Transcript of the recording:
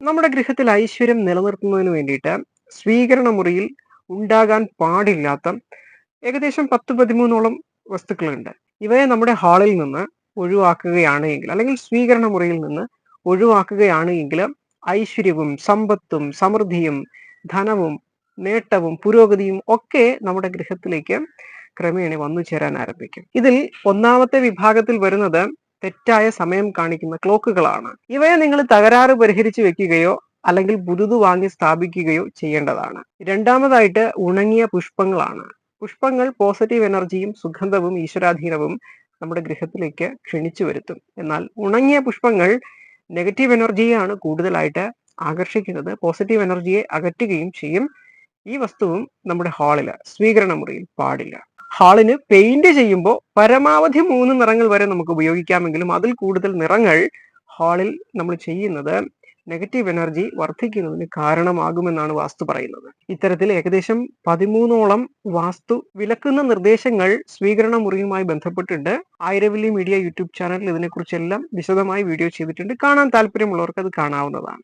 നമ്മുടെ ഗൃഹത്തിൽ ഐശ്വര്യം നിലനിർത്തുന്നതിന് വേണ്ടിയിട്ട് സ്വീകരണ മുറിയിൽ ഉണ്ടാകാൻ പാടില്ലാത്ത ഏകദേശം പത്ത് പതിമൂന്നോളം വസ്തുക്കളുണ്ട്. ഇവയെ നമ്മുടെ ഹാളിൽ നിന്ന് ഒഴിവാക്കുകയാണ് എങ്കിൽ അല്ലെങ്കിൽ സ്വീകരണ മുറിയിൽ നിന്ന് ഒഴിവാക്കുകയാണ് എങ്കിൽ ഐശ്വര്യവും സമ്പത്തും സമൃദ്ധിയും ധനവും നേട്ടവും പുരോഗതിയും ഒക്കെ നമ്മുടെ ഗൃഹത്തിലേക്ക് ക്രമേണ വന്നു ചേരാൻ ആരംഭിക്കും. ഇതിൽ ഒന്നാമത്തെ വിഭാഗത്തിൽ വരുന്നത് തെറ്റായ സമയം കാണിക്കുന്ന ക്ലോക്കുകളാണ്. ഇവയെ നിങ്ങൾ തകരാറ് പരിഹരിച്ചു വെക്കുകയോ അല്ലെങ്കിൽ പുതുതു വാങ്ങി സ്ഥാപിക്കുകയോ ചെയ്യേണ്ടതാണ്. രണ്ടാമതായിട്ട് ഉണങ്ങിയ പുഷ്പങ്ങളാണ്. പുഷ്പങ്ങൾ പോസിറ്റീവ് എനർജിയും സുഗന്ധവും ഈശ്വരാധീനവും നമ്മുടെ ഗൃഹത്തിലേക്ക് ക്ഷണിച്ചു വരുത്തും. എന്നാൽ ഉണങ്ങിയ പുഷ്പങ്ങൾ നെഗറ്റീവ് എനർജിയാണ് കൂടുതലായിട്ട് ആകർഷിക്കുന്നത്. പോസിറ്റീവ് എനർജിയെ അകറ്റുകയും ചെയ്യും. ഈ വസ്തുവും നമ്മുടെ ഹാളിൽ സ്വീകരണ മുറിയിൽ പാടില്ല. ഹാളിന് പെയിന്റ് ചെയ്യുമ്പോൾ പരമാവധി മൂന്ന് നിറങ്ങൾ വരെ നമുക്ക് ഉപയോഗിക്കാമെങ്കിലും അതിൽ കൂടുതൽ നിറങ്ങൾ ഹാളിൽ നമ്മൾ ചെയ്യുന്നത് നെഗറ്റീവ് എനർജി വർദ്ധിക്കുന്നതിന് കാരണമാകുമെന്നാണ് വാസ്തു പറയുന്നത്. ഇത്തരത്തിൽ ഏകദേശം പതിമൂന്നോളം വാസ്തു വിലക്കുന്ന നിർദ്ദേശങ്ങൾ സ്വീകരണ മുറിയുമായി ബന്ധപ്പെട്ടിട്ടുണ്ട്. ആയിരവല്ലി മീഡിയ യൂട്യൂബ് ചാനലിൽ ഇതിനെക്കുറിച്ചെല്ലാം വിശദമായി വീഡിയോ ചെയ്തിട്ടുണ്ട്. കാണാൻ താല്പര്യമുള്ളവർക്ക് അത് കാണാവുന്നതാണ്.